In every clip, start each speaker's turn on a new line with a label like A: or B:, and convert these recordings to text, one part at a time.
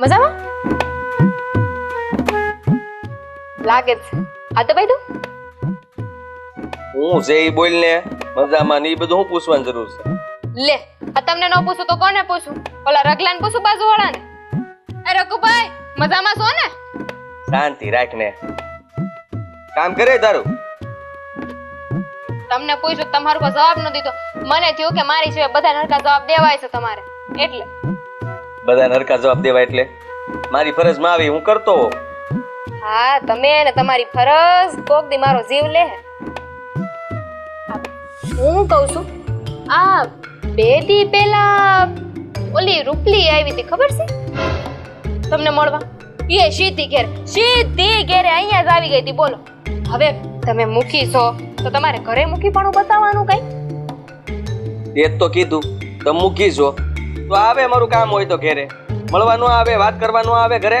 A: મજામાં? લાગે છે આ તો ભાઈ તું
B: હું જે બોલ ને મજામાં ને બધું હું પૂછવાની જરૂર છે?
A: લે આ તમને ન પૂછું તો કોને પૂછું? ઓલા રગલાને પૂછું બાજુ વાળાને એ રઘુભાઈ મજામાં છો ને?
B: શાંતિ રાખ ને કામ કરે તારું?
A: તમને પૂછ્યું તમારો કોઈ જવાબ ન દીધો. મને થયું કે મારી સિવાય બધા નરકા જવાબ દેવાય છે તમારે. એટલે.
B: બધા નરકા જવાબ દેવા એટલે. મારી ફરજમાં આવી હું કરતો હોઉં.
A: હા તમે ને તમારી ફરજ કોક દી મારો જીવ લે. હું કહું છું આ બે દી પહેલા ઓલી રૂપલી આવી હતી ખબર છે? તમને મળવા. એ સીધી ઘેર સીધી ઘેરે અહીંયા જ આવી ગઈ હતી બોલો. હવે તમે મૂકી છો તો તમારે ઘરે મૂકી પણ બતાવવાનું કઈ?
B: એ તો કીધું તમે મૂકી જો તો આવે મારું કામ હોય તો ઘરે. મળવાનું આવે વાત કરવાનું આવે ઘરે?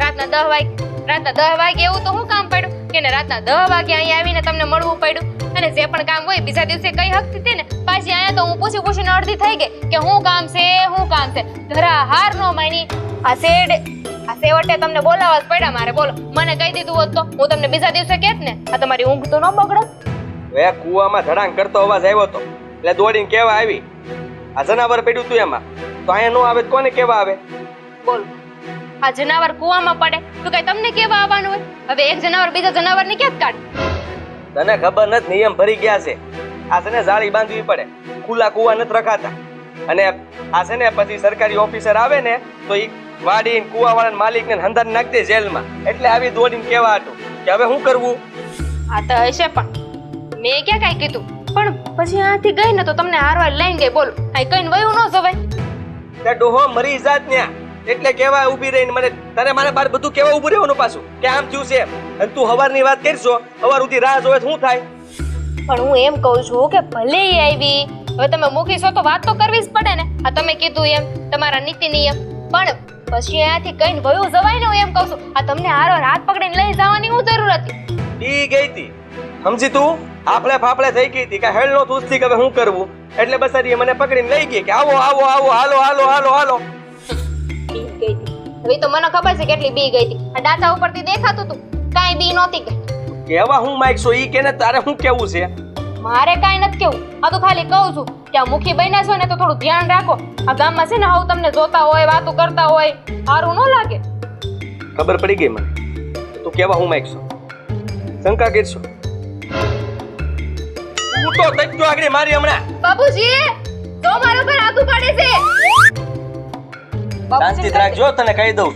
A: રાતના દહ વાગે રાતના દહ વાગે એવું તો હું કામ પડ્યું કે ને રાતના દહ વાગે અહીંયા આવીને તમને મળવું પડ્યું? અને જે પણ કામ હોય બીજા દિવસે કઈ હકતી હતી ને પાછી અહીંયા તો હું પૂછી પૂછીને અડધી થઈ ગઈ કે હું કામ છે હું કામ છે? ધરા હાર નો માની. આ શેડ આ સેવટે તમને બોલાવવા જ પડ્યા મારે બોલો. મને કહી દીધું હોત તો હું તમને બીજા દિવસે કહેત ને આ તમારી ઊંઘ તો ન બગડત.
B: હવે કુવામાં ધડાંગ કરતો અવાજ આવ્યો તો એટલે દોડીને કેવા આવી? આ જનાવર પડ્યું તું એમાં. તો અહીંયા નો આવે તો કોને કેવા આવે?
A: બોલ. આ જનાવર કૂવામાં પડે તો કઈ તમને કેવા આવવાનું હોય? હવે એક જનાવર બીજા જનાવરને ક્યાં કાઢ?
B: તને ખબર નથી નિયમ ભરી ગયા છે. આ છે ને જાળી બાંધવી પડે. ખુલ્લા કુવા નથી રખાતા. અને આ છે ને પછી સરકારી ઓફિસર આવે ને તો એ વાડીને કુવા વાળા માલિક ને હંધાર નાખ દે જેલમાં. એટલે આવી દોડીને કેવા હતું કે હવે શું કરવું?
A: આ તો હશે પણ. મેં ક્યાં કાંઈ કીધું? પણ પછી આથી ગઈ ને તો તમને હારવા લઈને ગઈ. બોલ આ કઈ વયું ન જવાય.
B: તે ડોહો મરી જાત ન્યા. એટલે કેવા ઊભી રહીને મને તારે મારે બાર બધું કેવા ઊભું રહેવાનું પાછું? કે આમ થયું છે અને તું હવારની વાત કરશો હવાર સુધી રાહ જોવે શું થાય?
A: પણ હું એમ કહું છું કે ભલે ઈ આવી હવે તમે મૂકીશો તો વાત તો કરવી જ પડે ને. આ તમે કીધું એમ તમારા નીતિ નિયમ. પણ પછી અહીંયાથી કઈ વયું જવાય ને હું એમ કહું છું. આ તમને હારો હાથ પકડીને લઈ જવાની હું જરૂર હતી.
B: ઈ ગઈ તી. સમજી તું? આપણે ફાફડે થઈ ગઈ હતી કે હેડ નો થૂસથી કે હવે શું કરવું? એટલે બસ હરી એ મને પકડીને લઈ ગઈ કે આવો આવો આવો હાલો હાલો હાલો હાલો.
A: હવે તો મને ખબર છે કેટલી બી ગઈ હતી. આ ડાટા ઉપરથી દેખાતું હતું કાંઈ બી નહોતી
B: કેવા હું માઈક છો ઈ કે ને તારે શું કેવું છે?
A: મારે કાંઈ નથી કેવું. આ તો ખાલી કહું છું કે આ મુખી બન્યા છો ને તો થોડું ધ્યાન રાખો. આ ગામમાં છે ને હાવ તમને જોતા હોય વાતો કરતા હોય સારું ન લાગે.
B: ખબર પડી ગઈ મને. તું કેવા હું માઈક છો? શંકા કરશો તું તો આગળ મારી હમણાં.
A: બાપુજી તો મારો પર આગુ પાડે છે.
B: શાંતિ. રાખજો તને કહી દઉં.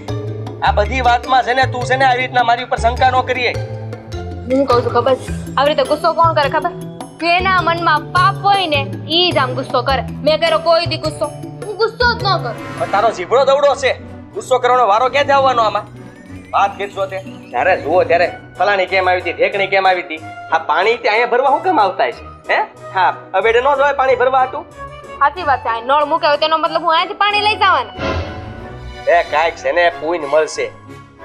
B: આ બધી વાતમાં છે ને તું છે ને આવી રીતના મારી ઉપર શંકા ન કરીએ.
A: હું કહું છું ખબર? આવી રીતે ગુસ્સો કોણ કરે ખબર? જેના મનમાં પાપ હોય ને ઈ જ આમ ગુસ્સો કરે. મેં કર્યો કોઈ દી ગુસ્સો. હું ગુસ્સો જ ન કરું.
B: તારો જીભડો દવડો છે. ગુસ્સો કરવાનો વારો ક્યાં આવવાનો આમાં? વાત કરશો તે જ્યારે જુઓ ત્યારે ફલાણી કેમ આવી હતી ઢેકણી કેમ આવી હતી? આ પાણી તે અહીંયા ભરવા શું કેમ આવતા છે? હે? હા હવે ન હોય પાણી ભરવા હતું.
A: સાચી વાત છે આ નળ મૂકે હોય તેનો મતલબ હું અહીંયાથી પાણી લઈ જવાના.
B: એ કાંઈક છે ને પૂઈન મળશે.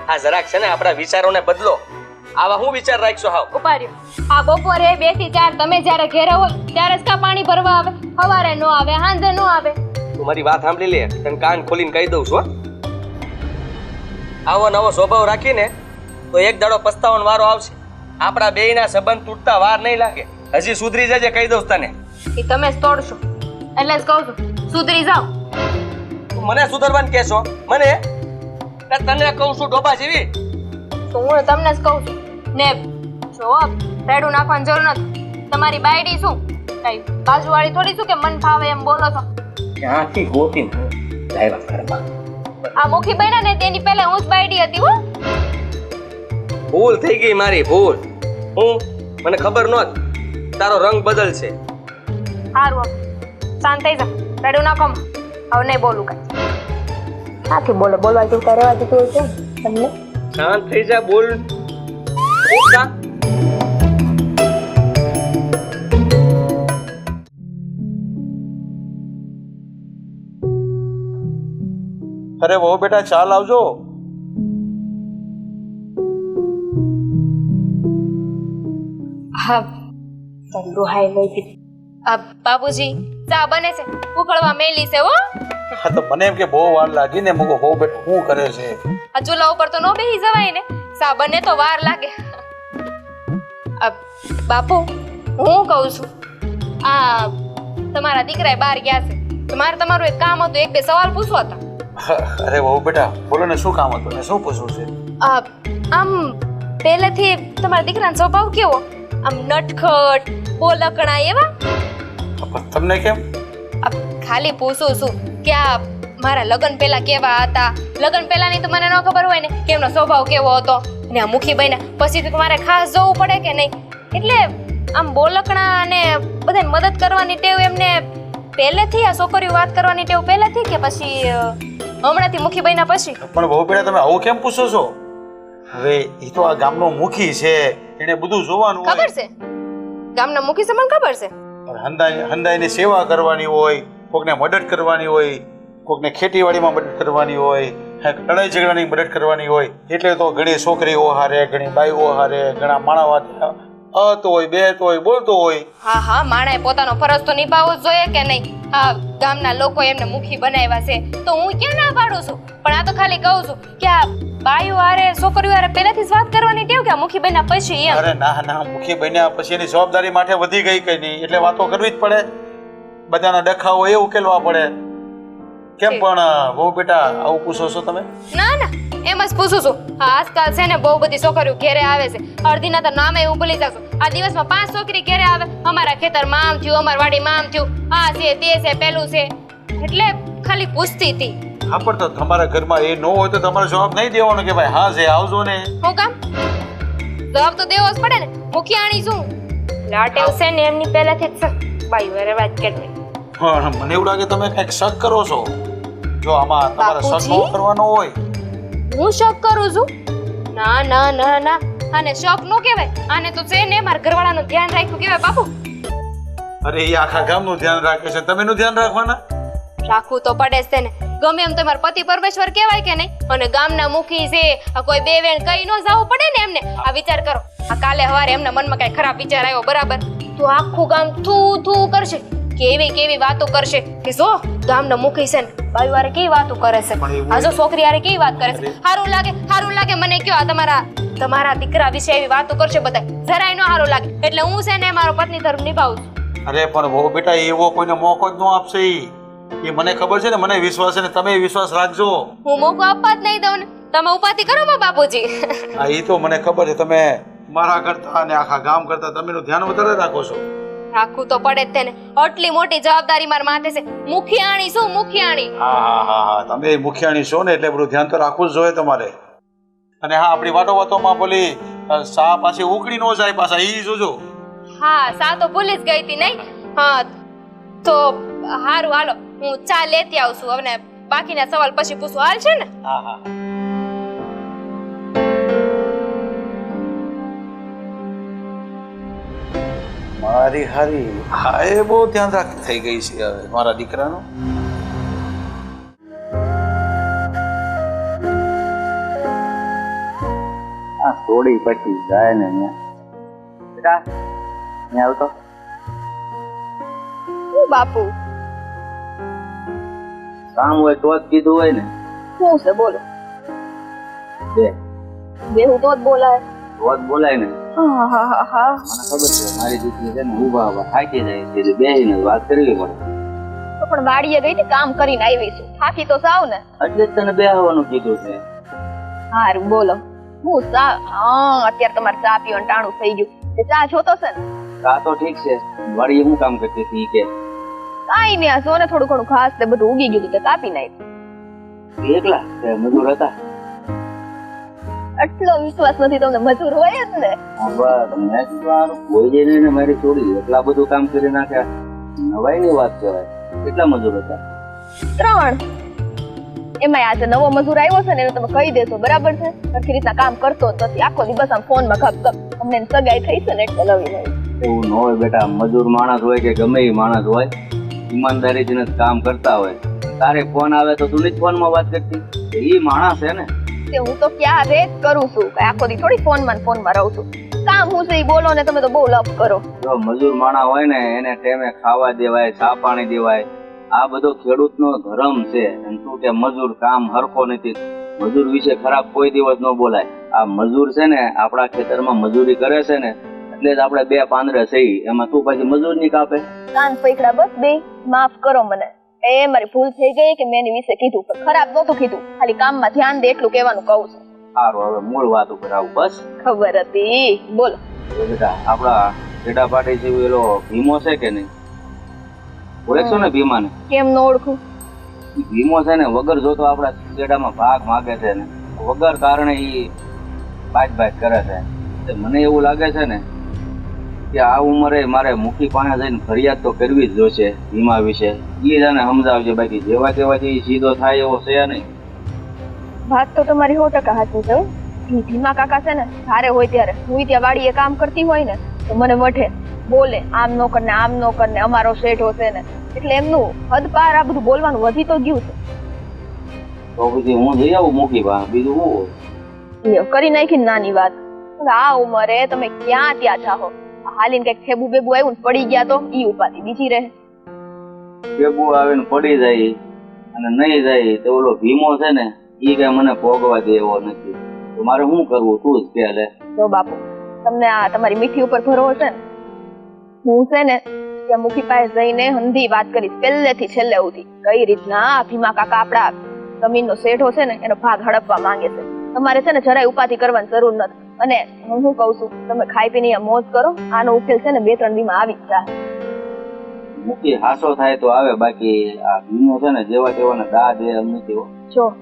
B: આ જરાક છે ને આપણા વિચારોને બદલો. આવા હું વિચાર રાખશો હાવ?
A: ઉપાડ્યો આ બપોરે બેથી ચાર તમે જ્યારે ઘેરે હોય ત્યારે જ કા પાણી ભરવા આવે? સવારે નો આવે સાંજે નો આવે?
B: તું મારી વાત સાંભળી લે તને કાન ખોલીને કહી દઉં છું હો. આવો નવો સ્વભાવ રાખીને તો એક દાડો પસ્તાવાનો વારો આવશે. આપણા બેયના સંબંધ તૂટતા વાર નહીં લાગે. હજી સુધરી જજે કહી દઉં તને.
A: એ તમે જ તોડશો. એટલે જ કહું છું સુધરી જાઓ.
B: મને સુધરવાનું કહેશો? મને? તને કહું છું ડોબા જેવી.
A: તો હું તમને જ કહું છું. ને જો રેડું નાખવાની જરૂર નથી. તમારી બાયડી શું? કઈ બાજુવાળી થોડી શું કે મન ફાવે એમ બોલો છો?
B: ક્યાંથી ગોતી લાવ્યા ઘરમાં.
A: આ મુખી બન્યા ને તેની પહેલા હું જ બાયડી હતી હો.
B: ભૂલ થઈ ગઈ મારી ભૂલ. હું? મને ખબર નહોત. તારો રંગ બદલશે.
A: હારું શાંત થઈ જા. રેડું ના કમ હવે નહીં બોલું કઈ. સાથી બોલે? બોલવા જેવું કઈ રહેવા દીધું છે તમને?
B: શાંત થઈ જા બોલ.
C: અરે વહુ બેટા ચાલ આવજો.
A: હા ઠંડુ હાઈ લઈ દીધી આ બાબુજી ચા બને છે. ઉકળવા મેલી છે હો.
C: હા તો મને એમ કે બહુ વાર લાગી ને મૂકો બહુ બેટા શું કરે છે?
A: આ ચૂલા ઉપર તો ન બેસી જવાય ને. સા બને તો વાર લાગે. અ, બાપુ હું કહું છું આ તમારા દીકરા બહાર ગયા છે. તો મારે તમારું એક કામ હતું એક બે સવાલ પૂછવા હતા.
C: અરે બહુ બેટા બોલો ને શું કામ હતું ને શું પૂછવું છે?
A: આ, આમ પહેલેથી તમારા દીકરાનો સ્વભાવ કેવો? આમ નટખટ પોલકણા એવા?
C: તમને કેમ?
A: ખાલી પૂછું છું કે આ મારા લગ્ન પહેલા કેવા હતા? લગ્ન પહેલાની તો મને ન ખબર હોય ને કે એમનો સ્વભાવ કેવો હતો. ને આ મુખી બન્યા પછી તો મારે ખાસ જોવું પડે કે નહીં? એટલે આમ બોલકણા અને બધાને મદદ કરવાની ટેવ એમને પહેલેથી આ છોકરીઓ વાત કરવાની ટેવ પહેલેથી કે પછી હમણાંથી મુખી બન્યા પછી?
C: પણ બહુ પહેલા તમે આવું કેમ પૂછો છો? હવે એ તો આ ગામનો મુખી છે. એને બધું જોવાનું હોય.
A: ખબર છે? ગામના મુખી છે ખબર છે?
C: પણ હંદાઈ હંદાઈની સેવા કરવાની હોય કોકને મદદ કરવાની હોય કોકને ખેતીવાડીમાં મદદ કરવાની હોય લડાઈ ઝઘડાની મદદ કરવાની હોય એટલે તો ઘણી છોકરીઓ હારે ઘણી બાઈઓ હારે ઘણા માણસ અત હોય બેહત હોય બોલતો હોય
A: હા હા માણાએ પોતાનો ફરજ તો નિભાવવો જ જોઈએ કે નહીં? હા ગામના લોકો એમને મુખી બનાવ્યા છે. તો હું ક્યાં ના પાડું છું? પણ આ તો ખાલી કહું છું કે આ બાઈઓ આરે છોકરીઓ આરે પહેલેથી જ વાત કરવાની ટેવ કે મુખી બન્યા પછી એમ?
C: અરે ના ના મુખી બન્યા પછી એની જવાબદારી માટે વધી ગઈ કઈ નહીં? એટલે વાતો કરવી જ પડે. બધાના ડખા હોય એ ઉકેલવા પડે. કેમ પણ બહુ બેટા આવું પૂછો છો તમે?
A: ના ના એમ જ પૂછું છું. આજકાલ છે ને બહુ બધી છોકરીઓ ઘેરે આવે છે. અડધીના તો નામે હું ભૂલી જાઉં આ દિવસમાં પાંચ છોકરી ઘેરે આવે. અમારા ખેતરમાં આમ થયું અમારા વાડીમાં આમ થયું. આ છે તે છે પેલું છે. એટલે ખાલી પૂછતી હતી.
C: હા પણ તો તમારા ઘરમાં એ ન હોય તો તમારે જવાબ નહીં દેવાનો કે ભાઈ હા છે આવજો ને.
A: હું કામ? જવાબ તો દેવો જ પડે ને. મુખિયાણી શું? લાટેવ છે ને એમની પહેલાથી જ છે. બાઈ વરે વાત કરવી
C: પણ મને એવું લાગે તમે કંઈક શક કરો છો. જો આમાં તમારે શક ન કરવાનો હોય.
A: હું શક કરું છું? ના ના ના ના. આને શક નો કહેવાય. આને તો છે ને મારા ઘરવાળાનું ધ્યાન રાખ્યું કહેવાય બાપુ.
C: અરે એ આખા ગામનું ધ્યાન રાખે છે. તમે નું ધ્યાન રાખવાના?
A: રાખવું તો પડે છે ને. ગમે એમ તમારા પતિ પરમેશ્વર કહેવાય કે નહીં અને ગામના મુખી છે આ કોઈ બે વેણ કઈ નો જવું પડે ને એમને. આ વિચાર કરો. આ કાલે હવારે એમના મનમાં કઈ ખરાબ વિચાર આવ્યો બરાબર? તો આખું ગામ થૂ થૂ કરશે. કેવી કેવી વાતો કરશે? કે જો ગામના મુખી છે ને બાઈ વારે કેવી વાતો કરે છે?
C: આજો
A: આ જો છોકરી આરે કેવી વાત કરે છે? સારું લાગે સારું લાગે મને કયો આ તમારા તમારા દીકરા વિશે એવી વાતો કરશે બધા જરાય નો સારું લાગે. એટલે હું છે ને મારો પત્ની ધર્મ નિભાવું છું.
C: અરે પણ બહુ બેટા એવો કોઈને મોકો જ ન આપશે એ મને ખબર છે ને મને વિશ્વાસ છે ને તમે વિશ્વાસ રાખજો.
A: હું મોકો આપવા જ નહીં દઉં ને. તમે ઉપાધિ કરો માં બાપુજી.
C: હા એ તો મને ખબર છે. તમે મારા કરતા અને આખા ગામ કરતા તમે ધ્યાન વધારે રાખો છો.
A: રાખવું તો પડે જ તેને. આટલી મોટી જવાબદારી મારા માથે છે. મુખિયાણી શું મુખિયાણી.
C: હા હા હા હા. તમે મુખિયાણી છો ને એટલે બધું ધ્યાન તો રાખવું જ જોઈએ તમારે. અને હા આપણી વાતો વાતોમાં બોલી સા પાછી ઉકળી ન જાય પાછા ઈ જોજો.
A: હા સા તો ભૂલી જ ગઈ હતી નહીં? હા તો હારું હાલો. હું ચા લેતી આવું છું. હવે બાકીના સવાલ પછી પૂછું. હાલ છે ને?
C: હા હા. મારી હારી. હા એ બહુ ધ્યાન રાખ થઈ ગઈ છે હવે મારા દીકરાનું.
D: આ થોડી પછી જાય ને અહીંયા. બેટા અહીંયા આવતો.
E: બાપુ?
D: કામ હોય તો જ કીધું હોય ને.
E: શું છે બોલો.
D: બે.
E: હું તો જ બોલાય.
D: તો જ બોલાય ને.
E: હા હા હા હા
D: મને ખબર છે મારી દીકરી છે ને ઊભા ઊભા થાકી જાય છે એટલે બેસીને વાત કરવી પડે.
E: તો પણ વાડીએ ગઈ કામ કરીને આવી છું. થાકી તો સાવ ને.
D: એટલે જ તને બેહવાનું કીધું છે.
E: હારું બોલો. હું સા હા અત્યારે તમારે ચા પીવાનું ટાણું થઈ ગયું. તે ચા જોતો છે ને?
D: આ તો ઠીક છે. વાડીએ હું કામ કરતી હતી કે.
E: કાઈ નહીં આ જો ને થોડું ઘણું ઘાસ ને બધું ઉગી ગયું તે કાપી નાખ્યું.
D: એકલા? મજૂર હતા?
E: એટલો વિશ્વાસ નથી તમને મજૂર હોય જ ને?
D: બસ મેં કોઈ જઈને ને મારી છોડી એટલા બધું કામ કરી નાખ્યા. નવાઈ ની વાત કહેવાય. કેટલા મજૂર હતા?
E: ત્રણ. એમાં આજે નવો મજૂર આવ્યો છે ને એને તમે કહી દેશો બરાબર છે? સરખી રીતના કામ કરતો નથી. આખો દિવસ આમ ફોનમાં ગપ ગપ. અમને સગાઈ થઈ છે ને એટલે નવી નવી.
D: એવું ન હોય બેટા. મજૂર માણસ હોય કે ગમે એ માણસ હોય ઈમાનદારીથી જ કામ કરતા હોય. તારે ફોન આવે તો તું જ ફોનમાં વાત કરતી. એ માણસ છે ને.
E: તે હું તો ક્યારે જ કરું છું? કે આખો દી થોડી ફોનમાં ને ફોનમાં રહું છું. કામ હું છે બોલો ને તમે તો બહુ લપ કરો.
D: જો મજૂર માણા હોય ને એને ટાઈમે ખાવા દેવાય ચા પાણી દેવાય. આ બધો ખેડૂતનો ધર્મ છે અને તું કે મજૂર કામ હરખો નથી. મજૂર વિશે ખરાબ કોઈ દિવસ ન બોલાય. આ મજૂર છે ને આપણા ખેતરમાં મજૂરી કરે છે ને એટલે જ આપણે બે પાંદરે સહી. એમાં તું પછી મજૂરની કાપે.
E: કાન પૈકડા બસ બે માફ કરો મને. એ મારી ભૂલ થઈ ગઈ કે મેં એની વિશે કીધું પણ ખરાબ નહોતું કીધું. ખાલી કામમાં ધ્યાન દે એટલું કહેવાનું કહું છું.
D: સારું હવે મૂળ વાત ઉપર આવું બસ.
E: ખબર હતી. બોલો.
D: તો બેટા આપણા પાટી જેવું એલો ભીમો છે કે નહીં? ઓળખશો ને ભીમાને?
E: કેમ ન ઓળખું?
D: ભીમો છે ને વગર જોતો આપણા જેડામાં ભાગ માગે છે ને. વગર કારણે ઈ બાજ બાજ કરે છે. મને એવું લાગે છે ને કે આ ઉંમરે મારે મુખી પાસે જઈને ફરિયાદ તો કરવી જ જોશે વીમા વિશે. એ જ આને સમજાવજે બાકી જેવા જે સીધો થાય એવો છે નહીં.
E: વાત તો તમારી સો ટકા સાચી છે ધીમા કાકા છે ને સારે હોય ત્યારે. હું ત્યાં વાડીએ કામ કરતી હોય ને તો મને વઢે બોલે આમ નો કર ને આમ નો કર ને અમારો શેઠો છે ને. એટલે એમનું હદ પાર આ બધું બોલવાનું વધી તો ગયું છે.
D: તો પછી હું જઈ આવું મુખી પાસે બીજું
E: કરી નાખી નાની વાત. આ ઉંમરે તમે ક્યાં ત્યાં જાહો? આ હાલીને કંઈક થેબુ બેબુ આવ્યું ને પડી ગયા તો ઈ ઉપાધી. બીજી રહે.
D: બેબુ આવે ને પડી જાય અને નહીં જાય તો ઓલો ભીમો છે ને ઈ કઈ મને ભોગવા દેવો નથી. તો મારે શું કરવું? તું જ કે લે.
E: જો બાપુ તમને આ તમારી મીઠી ઉપર ભરોસો છે ને હું છે ને કે મુખી પાસે જઈને હંધી વાત કરીશ. પહેલેથી છેલ્લે સુધી. કઈ રીતના ભીમા કાકા આપડા જમીનનો શેઠો છે ને એનો ભાગ હડપવા માંગે છે. તમારે છે ને જરાય ઉપાધિ કરવાની જરૂર નથી. અને હું શું કહું છું? તમે ખાઈ પીને મોજ કરો. આનો ઉકેલ છે ને બે ત્રણ દીમાં આવી જ જાય.
D: મૂકી હાસો થાય તો આવે. બાકી આ ભીનો છે ને જેવા તેવાને દા દે એમ નથી હો.
E: જો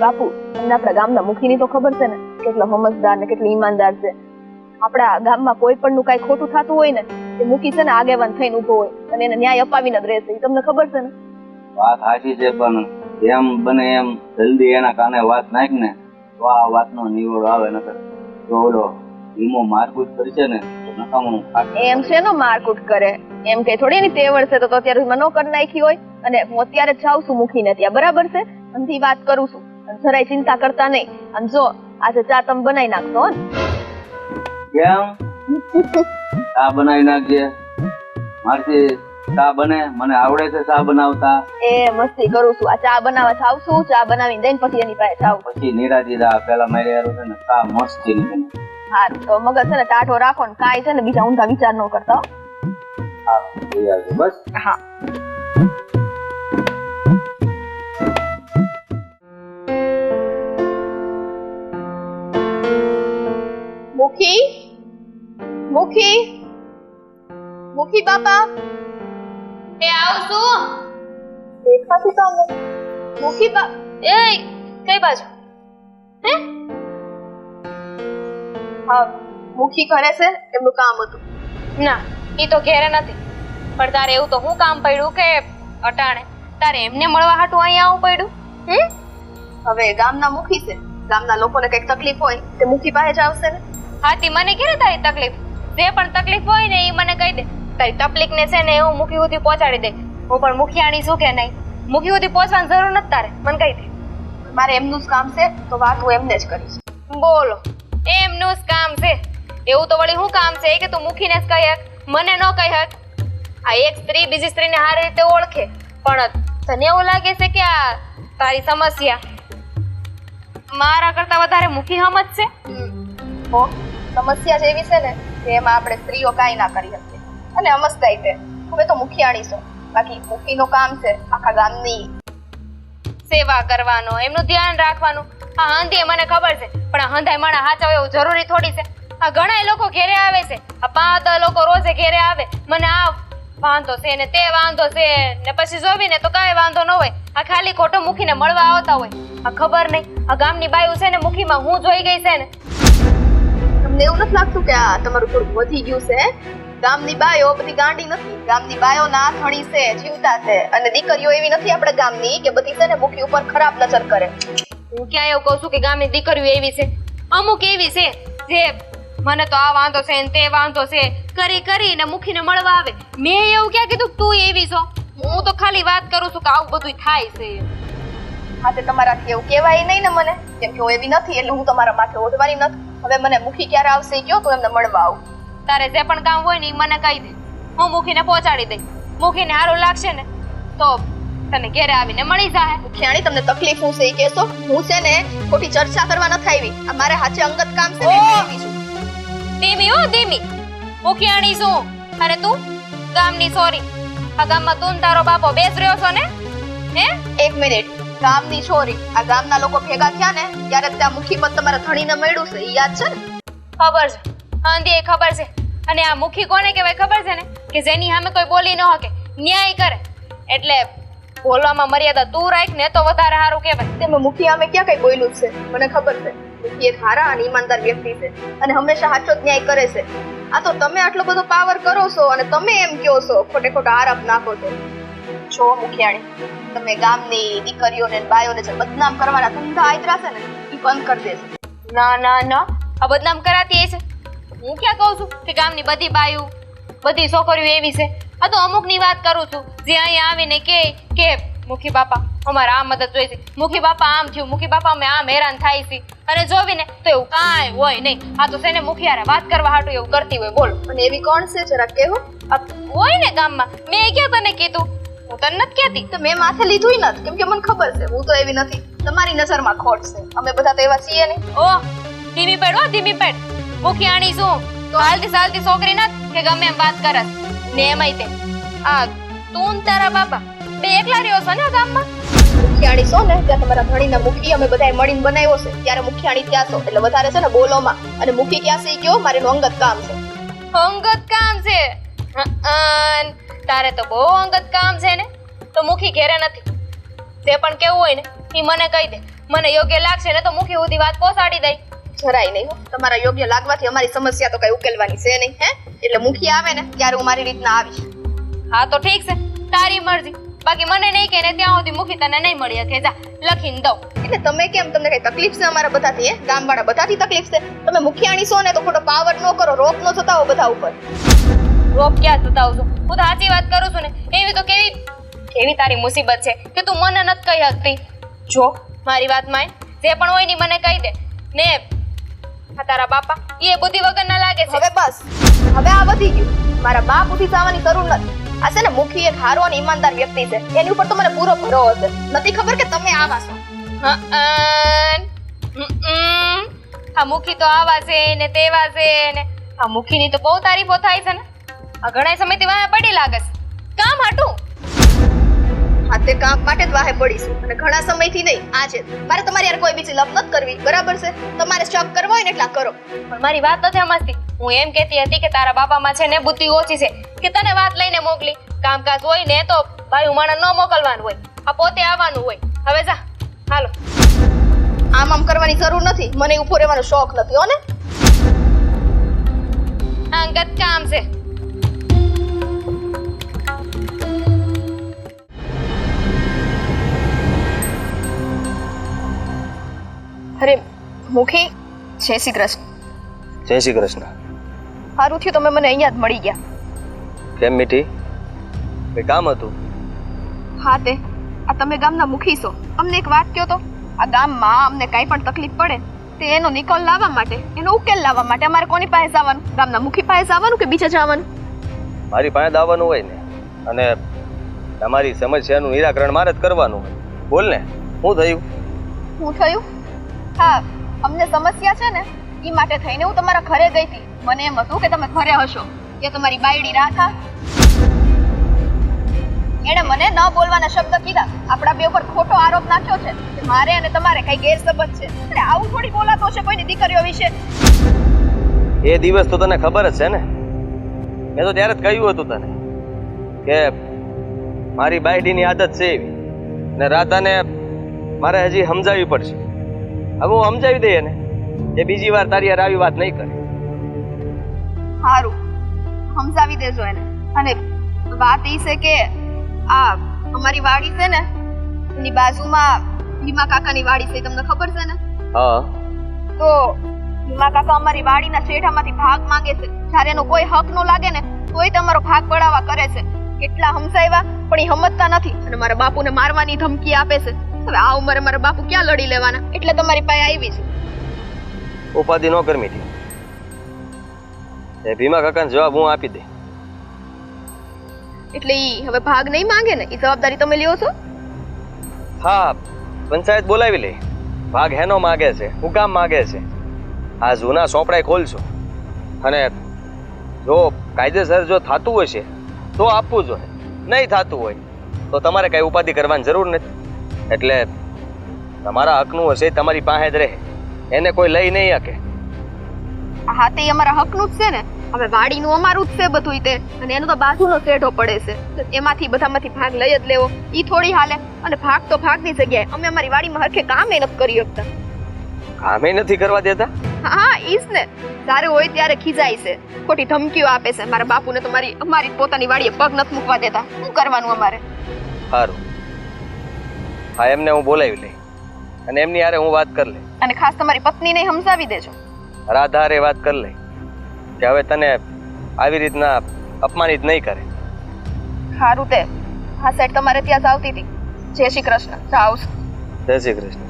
E: બાપુ તમને આપણા ગામના મુખીની તો ખબર છે ને કેટલો સમજદાર ને કેટલો ઈમાનદાર છે. આપણા ગામમાં કોઈ પણ નું કઈ ખોટું થતું હોય ને એ મુખી છે ને આગેવાન થઈને ઊભો હોય અને એને ન્યાય અપાવીને જ રહેશે. એ તમને ખબર છે ને?
D: વાત સાચી છે પણ જેમ બને એમ જલ્દી એના કાને વાત નાખ ને તો આ વાતનો નિવડો આવે નકર. જો ઓલો ભીમો મારકૂટ કરશે ને તો નકામું
E: એમ છે નો મારકુટ કરે. એમ કે થોડી એની તેવડ છે તો અત્યારે મનો નો કરી નાખી હોય. અને હું અત્યારે જાઉં છું મૂકીને ત્યાં. બરાબર છે? અંધી વાત કરું છું. જરાય ચિંતા કરતા નહીં. આમ જો આજે ચા તમે બનાવી નાખશો હો ને?
D: કેમ? ચા બનાવી નાખજે. મારથી ચા બને મને આવડે છે ચા બનાવતા.
E: એ મસ્તી કરું છું. આ ચા બનાવવા જાઉં છું ચા બનાવીને દઈને પછી એની પાસે જાઉં.
D: પછી નિરાજી દા પેલા મારી હારું છે ને ચા મસ્તી ની.
E: હા તો મગજ છે ને ટાઢો રાખો ને કાંઈ છે ને બીજા ઊંધા વિચાર ન કરતા હા.
D: બસ.
E: હા. મુખી? મુખી? મુખી બાપા?
A: એ આવશું?
E: દેખાતું તો મુખી બા
A: એ કઈ બાજુ? હે?
E: હા મુખી ઘરે છે એમનું કામ હતું.
A: ના એ તો ઘેરે નથી. પણ તારે એવું તો હું કામ પડ્યું કે અટાણે? તારે એમને મળવા હાટું અહીંયા આવું પડ્યું? હમ
E: હવે ગામના મુખી છે. ગામના લોકોને કંઈક તકલીફ હોય તે મુખી પાસે જ આવશે ને.
A: હાથી મને ક્યારે તારી તકલીફ? જે પણ તકલીફ હોય ને એ મને કહી દે. તારી તકલીફ ને છે ને હું મુખી સુધી પહોંચાડી દે. હું પણ મુખિયાણી છું કે નહીં? મુખી સુધી પહોંચવાની જરૂર નથી તારે. મને કહી દે.
E: મારે એમનું જ કામ છે, તો વાત હું એમને જ કરીશ.
A: બોલો. એમનું જ કામ છે. એવું તો વળી શું કામ છે? કે તું મુખીને જ કહી હક. મને ન કહી હક. આ એક સ્ત્રી બીજી સ્ત્રીને સારી રીતે ઓળખે. પણ તને એવું લાગે છે કે આ તારી સમસ્યા મારા કરતા વધારે મુખી સમજ છે?
E: હો, સમસ્યા જેવી છે ને, કે એમાં આપણે સ્ત્રીઓ કાંઈ ના કરી શકીએ. અને અમસ્તાઈ છે. હવે તો મુખિયાણી છો. બાકી મુખીનું કામ છે આખા ગામની.
A: સેવા કરવાનો, એમનું ધ્યાન રાખવાનું. આ હંધી મને ખબર છે, પણ આ હંધાઈ માણા હાચવ એવું જરૂરી થોડી છે. આ ઘણા લોકો ઘેરે આવે છે. આ પાંચ લોકો રોજે ઘેરે આવે. મને આ વાંધો છે ને તે વાંધો છે ને પછી જોવી ને તો કાંઈ વાંધો ન હોય. આ ખાલી ખોટો મૂકીને મળવા આવતા હોય. આ ખબર નહીં. આ ગામની બાયું છે ને મુખીમાં હું જોઈ ગઈ છે ને.
E: તમને એવું નથી લાગતું કે આ તમારું થોડું વધી ગયું છે? ગામની બાયો બધી ગાંડી નથી. ગામની બાયો ના થણી છે, જીવતા છે. અને દીકરીઓ એવી નથી આપણે ગામની કે બધી છે ને મુખી ઉપર ખરાબ નજર કરે.
A: હું ક્યાં એવું કહું છું કે ગામની દીકરીઓ એવી છે. અમુક એવી છે જે મને તો આ વાંધો છે ને તે વાંધો છે. કરી કરીને મુખીને મળવા આવે. મેં એવું ક્યાં કીધું તું એવી છો? હું તો ખાલી વાત કરું છું કે આવું બધું થાય છે.
E: હા તે તમારાથી એવું કહેવાય નહીં ને મને. કેમ કે હું એવી નથી, એટલે હું તમારા માથે ઓઢવાની નથી. હવે મને મુખી ક્યારે આવશે કયો તો એમને મળવા આવું.
A: તારે જે પણ કામ હોય ને એ મને કહી દે. હું મુખીને પહોંચાડી દઈ મુખીને સારું લાગશે ને તો તને ઘેરે આવીને મળી જાહે.
E: મુખિયાણી તમને તકલીફ હું છે એ કહેશો? હું છે ને ખોટી ચર્ચા કરવા નથી આવી. આ મારે હાચે અંગત કામ છે ને
A: ધીમી હો ધીમી. મુખિયાણી શું અરે તું ગામની સોરી. આ ગામમાં તું તારો બાપો બેસ રહ્યો છો ને? હે?
E: એક મિનિટ. ગામની છોરી આ ગામના લોકો ભેગા થયા ને ત્યારે ત્યાં મુખી પદ તમારા ધણીને મળ્યું છે. યાદ છે ને?
A: ખબર છે. આંધી ખબર છે. અને આ મુખી કોને કહેવાય ખબર છે ને? કે જેની સામે કોઈ બોલી ન શકે ન્યાય કરે. એટલે બોલવામાં મર્યાદા તું રાખ ને તો વધારે સારું કહેવાય.
E: તેમાં મુખી અમે ક્યાં કઈ બોલ્યું જ છે? મને ખબર છે. મુખી એક હારા અને ઈમાનદાર વ્યક્તિ છે અને હંમેશા સાચો જ ન્યાય કરે છે. આ તો તમે આટલો બધો પાવર કરો છો અને તમે એમ કહો છો ખોટે ખોટા આરોપ નાખો છો. છો મુખિયાણી તમે ગામની દીકરીઓને બાયોને જે બદનામ કરવાના ધંધા આયતરા છે ને એ બંધ કરી દેશે
A: ના ના ના. આ બદનામ કરાતી હશે? હું ક્યાં કહું છું કે ગામની બધી બાયું બધી છોકરીઓ એવી છે? આ તો અમુકની વાત કરું છું. જે અહીંયા આવીને કે કે મુખી બાપા અમારે આ મદદ જોઈએ છે મુખી બાપા આમ થયું મુખી બાપા અમે આમ હેરાન થાય છે. અને જોવીને તો એવું કાંઈ હોય નહીં. આ તો છે ને મુખિયારે વાત કરવા હાટું એવું કરતી હોય બોલો.
E: અને એવી કોણ છે? જરા
A: કેવું હોય ને ગામમાં. મેં ક્યાં તને કીધું? હું તને નથી કહેતી.
E: તો મેં માથે લીધું નથી. કેમ કે મને ખબર છે હું તો એવી નથી. તમારી નજરમાં ખોટ છે. અમે બધા તો એવા છીએ ને.
A: ઓ ધીમી પેડ હો ધીમી પેડ. મુખિયાણી શું તો હાલતી સાલતી છોકરી ના કે ગમે એમ વાત કરત ને એમાંય તે. આ તું ને તારા બાપા બે એકલા રહ્યો છો ને ગામમાં?
E: મુખિયાણી છો ને ત્યાં તમારા ધણીના મુખી અમે બધાએ મળીને બનાવ્યો છે. ત્યારે મુખિયાણી ત્યાં છો એટલે વધારે છે ને બોલોમાં. અને મુખી ક્યાં છે કયો? મારે અંગત કામ છે.
A: અંગત કામ છે? તારે તો બહુ અંગત કામ છે ને. તો મુખી ઘેરે નથી. જે પણ કેવું હોય ને એ મને કહી દે. મને યોગ્ય લાગશે ને તો મુખી સુધી વાત પહોંચાડી દઈ.
E: જરાય નહીં હો. તમારા યોગ્ય લાગવાથી અમારી સમસ્યા તો કઈ ઉકેલવાની છે નહીં હે? એટલે મુખી આવે ને ત્યારે હું મારી રીતના આવીશ.
A: હા તો ઠીક છે. તારી મરજી. બાકી મને નહીં કે ત્યાં સુધી મુખી તને નહીં મળી શકે. જા લખીને દઉં.
E: એટલે તમે કેમ તમને કઈ તકલીફ છે અમારા બધાથી હે? ગામવાળા બધાથી તકલીફ છે? તમે મુખિયાણી છો ને તો ખોટો પાવર ન કરો રોપ ન થતા હો બધા ઉપર.
A: રોપ ક્યાં થતા છું? હું તો સાચી વાત કરું છું ને એવી તો કેવી એવી તારી મુસીબત છે કે તું મને નથી કહી શકતી. જો મારી વાત માન જે પણ હોયની મને કહી દે. ને આ તારા બાપા. એ બુદ્ધિ વગર ના લાગે છે.
E: હવે બસ. હવે આ વધી ગયું. મારા બાપ ઉઠી જવાની જરૂર નથી. આ છે ને મુખી એક હારો અને ઈમાનદાર વ્યક્તિ છે. એની ઉપર તો મને પૂરો ભરોસો છે નથી ખબર કે તમે આવા છો?
A: હં, મુખી તો આવા છે ને તેવા છે ને. આ મુખીની તો બહુ તારીફો થાય છે ને. આ ઘણા સમયથી વાયા પડી લાગે છે. કામ હાટું.
E: હા તે કામ માટે જ વાહે પડીશું. અને ઘણા સમયથી નહીં આજે. મારે તમારી યાર કોઈ બીજી લપ નથી કરવી. બરાબર છે? તમારે શોખ કરવો હોય ને એટલા કરો.
A: પણ મારી વાત નથી સમજતી. હું એમ કહેતી હતી કે તારા બાપામાં છે ને બુદ્ધિ ઓછી છે કે તને વાત લઈને મોકલી. કામકાજ હોય ને તો ભાઈ માણસ ન મોકલવાનું હોય આ પોતે આવવાનું હોય. હવે જા હાલો.
E: આમ આમ કરવાની જરૂર નથી. મને ઊભો રહેવાનો શોખ નથી હો ને?
A: અંગત કામ છે.
E: અરે મુખી જય શ્રી કૃષ્ણ.
B: જય શ્રી કૃષ્ણ.
E: સારું થયું તમે મને અહીંયા જ મળી ગયા.
B: કેમ મીઠી? એ કામ હતું?
E: હા તે આ તમે ગામના મુખી છો. અમને એક વાત કહો તો આ ગામમાં અમને કાંઈ પણ તકલીફ પડે તે એનો નિકોલ લાવવા માટે એનો ઉકેલ લાવવા માટે અમારે કોની પાસે જવાનું? ગામના મુખી પાસે જવાનું કે બીજે જવાનું?
B: મારી પાસે દાવાનું હોય ને અને તમારી સમસ્યાનું નિરાકરણ મારે જ કરવાનું હોય. બોલ ને શું થયું?
E: શું થયું? હા, અમને સમસ્યા છે ને એ માટે થઈને હું તમારા ઘરે ગઈ હતી. મને એમ હતું કે તમે ઘરે હશો, કે તમારી બાયડી રાધા એણે મને ન બોલવાના શબ્દ કીધા. આપણા બે ઉપર ખોટો આરોપ નાખ્યો છે કે મારે અને તમારે કઈ ગેરસબંધ છે. એટલે આવું થોડી બોલાતો છે કોઈની દીકરીઓ વિશે?
B: એ દિવસ તો તને ખબર જ છે ને. મેં તો ત્યારે જ કહ્યું હતું તને કે મારી બાયડીની આદત છે એવી. ને રાધાને મારે હજી સમજાવવી પડશે. હવે હું સમજાવી દઈએ ને એ બીજી વાર તારી યાર આવી વાત નહીં કરે.
E: સારું સમજાવી દેજો એને. અને વાત એ છે કે આ અમારી વાડી છે ને એની બાજુમાં ભીમા કાકાની વાડી છે તમને ખબર છે ને?
B: હા.
E: તો ભીમા કાકા અમારી વાડીના શેઠામાંથી ભાગ માંગે છે. જ્યારે એનો કોઈ હક નો લાગે ને તોય તમારો ભાગ પડાવવા કરે છે. કેટલા હમસાવ્યા પણ એ હમતતા નથી. અને મારા બાપુને મારવાની ધમકી આપે છે. હવે આ ઉંમરે મારા બાપુ ક્યાં લડી લેવાના? એટલે તમારી પાસે આવી છે.
B: ઉપાધિ નો કરમી મીઠી એ ભીમા કાકાને જવાબ હું આપી દે.
E: એટલે ઈ હવે ભાગ નહીં માંગે ને? એ જવાબદારી તમે લ્યો છો?
B: હા પંચાયત બોલાવી લે. ભાગ હેનો માગે છે હું કામ માગે છે. આ જૂના સોંપડાય ખોલશો. અને જો કાયદેસર જો થતું હશે તો આપવું જોઈએ નહીં થતું હોય તો તમારે કઈ ઉપાધિ કરવાની જરૂર નથી. એટલે તમારા હકનું હશે તમારી પાસે જ રહે. એને કોઈ લઈ નહીં શકે.
E: હા તે અમારા હકનું જ છે ને. હવે વાડીનું અમારું જ છે બધું તે. અને એનો તો બાજુનો શેઢો પડે છે. એમાંથી બધામાંથી ભાગ લઈ જ લેવો. ઈ થોડી હાલે. અને ભાગ તો ભાગની જગ્યાએ. અમે અમારી વાડીમાં હરખે કામે નથી કરી શકતા.
B: કામે નથી કરવા દેતા?
E: હા ઈસ ને. તારે હોય ત્યારે ખીજાય છે. ખોટી ધમકીઓ આપે છે. મારા બાપુને તો મારી અમારી પોતાની વાડીએ પગ નથી મૂકવા દેતા. શું કરવાનું અમારે?
B: સારું. હા એમને હું બોલાવી લઈ અને એમની હારે હું વાત કરી લઈ
E: અને ખાસ તમારી પત્નીને સમજાવી દેજો.
B: રાધારે વાત કરી લઈ કે હવે તને આવી રીતના અપમાનિત નહીં કરે.
E: સારું તે. હા સાહેબ તમારે ત્યાં જ આવતી હતી. જય શ્રી કૃષ્ણ. જાઉં.
B: જય શ્રી કૃષ્ણ.